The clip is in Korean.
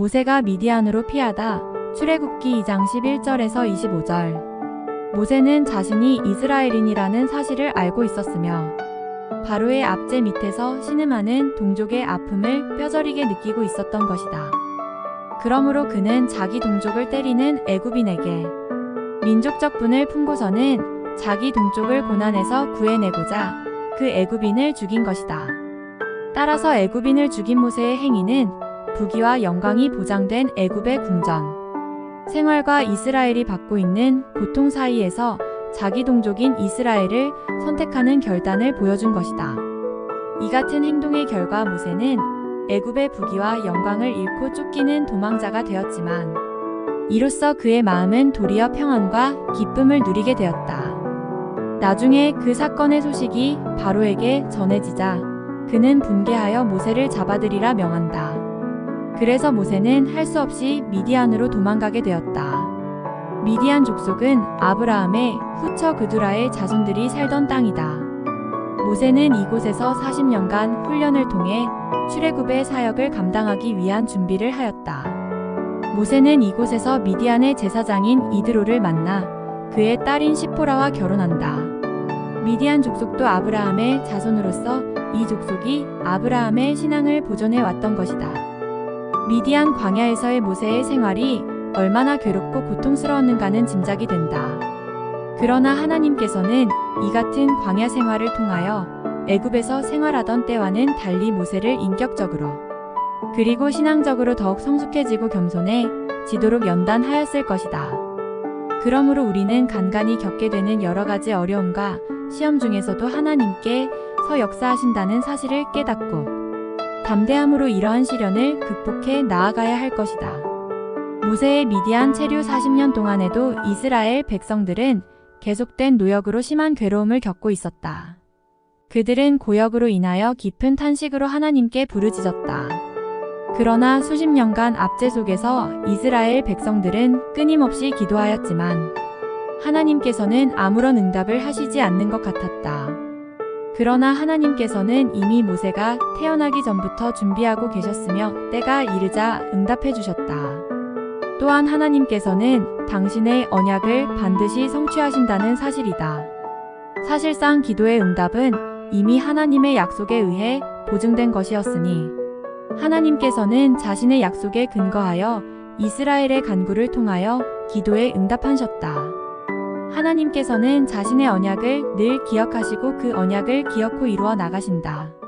모세가 미디안으로 피하다 출애굽기 2장 11절에서 25절 모세는 자신이 이스라엘인이라는 사실을 알고 있었으며 바로의 앞제 밑에서 신음하는 동족의 아픔을 뼈저리게 느끼고 있었던 것이다. 그러므로 그는 자기 동족을 때리는 애굽인에게 민족적 분을 품고서는 자기 동족을 고난에서 구해내고자 그 애굽인을 죽인 것이다. 따라서 애굽인을 죽인 모세의 행위는 부귀와 영광이 보장된 애굽의 궁전, 생활과 이스라엘이 받고 있는 고통 사이에서 자기 동족인 이스라엘을 선택하는 결단을 보여준 것이다. 이 같은 행동의 결과 모세는 애굽의 부귀와 영광을 잃고 쫓기는 도망자가 되었지만 이로써 그의 마음은 도리어 평안과 기쁨을 누리게 되었다. 나중에 그 사건의 소식이 바로에게 전해지자 그는 분개하여 모세를 잡아들이라 명한다. 그래서 모세는 할 수 없이 미디안으로 도망가게 되었다. 미디안 족속은 아브라함의 후처 그두라의 자손들이 살던 땅이다. 모세는 이곳에서 40년간 훈련을 통해 출애굽의 사역을 감당하기 위한 준비를 하였다. 모세는 이곳에서 미디안의 제사장인 이드로를 만나 그의 딸인 시포라와 결혼한다. 미디안 족속도 아브라함의 자손으로서 이 족속이 아브라함의 신앙을 보존해 왔던 것이다. 미디안 광야에서의 모세의 생활이 얼마나 괴롭고 고통스러웠는가는 짐작이 된다. 그러나 하나님께서는 이 같은 광야 생활을 통하여 애굽에서 생활하던 때와는 달리 모세를 인격적으로 그리고 신앙적으로 더욱 성숙해지고 겸손해 지도록 연단하였을 것이다. 그러므로 우리는 간간히 겪게 되는 여러 가지 어려움과 시험 중에서도 하나님께 서 역사하신다는 사실을 깨닫고 담대함으로 이러한 시련을 극복해 나아가야 할 것이다. 모세의 미디안 체류 40년 동안에도 이스라엘 백성들은 계속된 노역으로 심한 괴로움을 겪고 있었다. 그들은 고역으로 인하여 깊은 탄식으로 하나님께 부르짖었다. 그러나 수십 년간 압제 속에서 이스라엘 백성들은 끊임없이 기도하였지만 하나님께서는 아무런 응답을 하시지 않는 것 같았다. 그러나 하나님께서는 이미 모세가 태어나기 전부터 준비하고 계셨으며 때가 이르자 응답해 주셨다. 또한 하나님께서는 당신의 언약을 반드시 성취하신다는 사실이다. 사실상 기도의 응답은 이미 하나님의 약속에 의해 보증된 것이었으니 하나님께서는 자신의 약속에 근거하여 이스라엘의 간구를 통하여 기도에 응답하셨다. 하나님께서는 자신의 언약을 늘 기억하시고 그 언약을 기어코 이루어 나가신다.